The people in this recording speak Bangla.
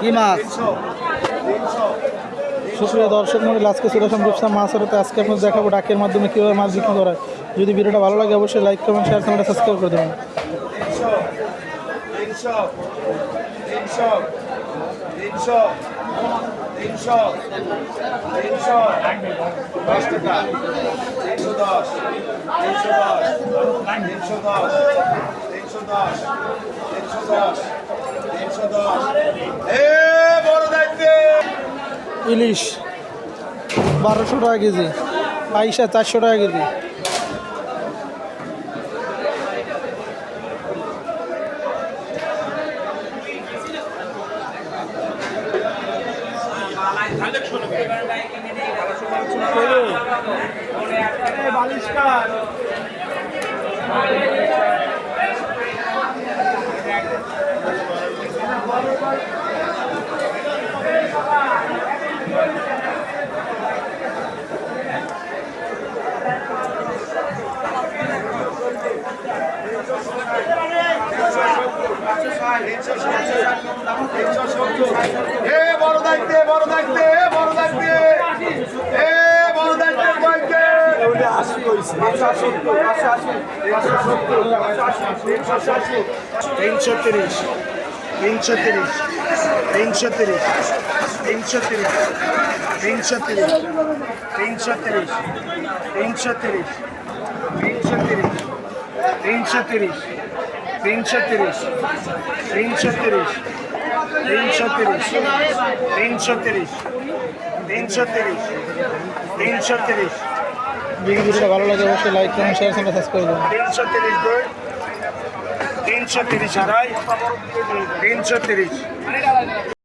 কি মাছ? সুপ্রিয় দর্শক মন্ডল, আজকে সুরেশম রূপসা মাছ হতে আজকে আপনার দেখাবো ডাকের মাধ্যমে কীভাবে মাছ বিক্রি করা যদি ভিডিওটা ভালো লাগে, অবশ্যই লাইক কমেন্ট শেয়ার চ্যানেলটা সাবস্ক্রাইব করে দেবেন। তিনশো তিনশো তিনশো টাকা তিনশো দশ তিনশো দশ তিনশো দশ তিনশো দশ তিনশো দশ তিনশো দশ এ বড় দায়িত্বে। ইলিশ। বারোশো টাকা কেজি। পয়সা চারশো টাকা কেজি। বড় দায়িত্বে বড় দায়িত্বে বড় দায়িত্বে এ বড় দায়িত্বে কয়েককে তিনশো তিরিশ তিনশো তিরিশ তিনশো তিরিশ তিনশো তিরিশ তিনশো তিরিশ তিনশো তিরিশ তিনশো তিরিশ তিনশো তিরিশ তিনশো তিরিশ তিনশো তিরিশ তিনশো তিরিশ তিনশো তিরিশ তিনশো তিরিশ তিনশো তিরিশ তিনশো তিরিশ ভিডিওটা ভালো লাগে, অবশ্যই লাইক কমেন্ট শেয়ার চ্যানেলটা সাবস্ক্রাইব করে দেবেন তিনশো তিরিশ দুই তিনশো তিরিশ আড়াই, তিনশো তিরিশ।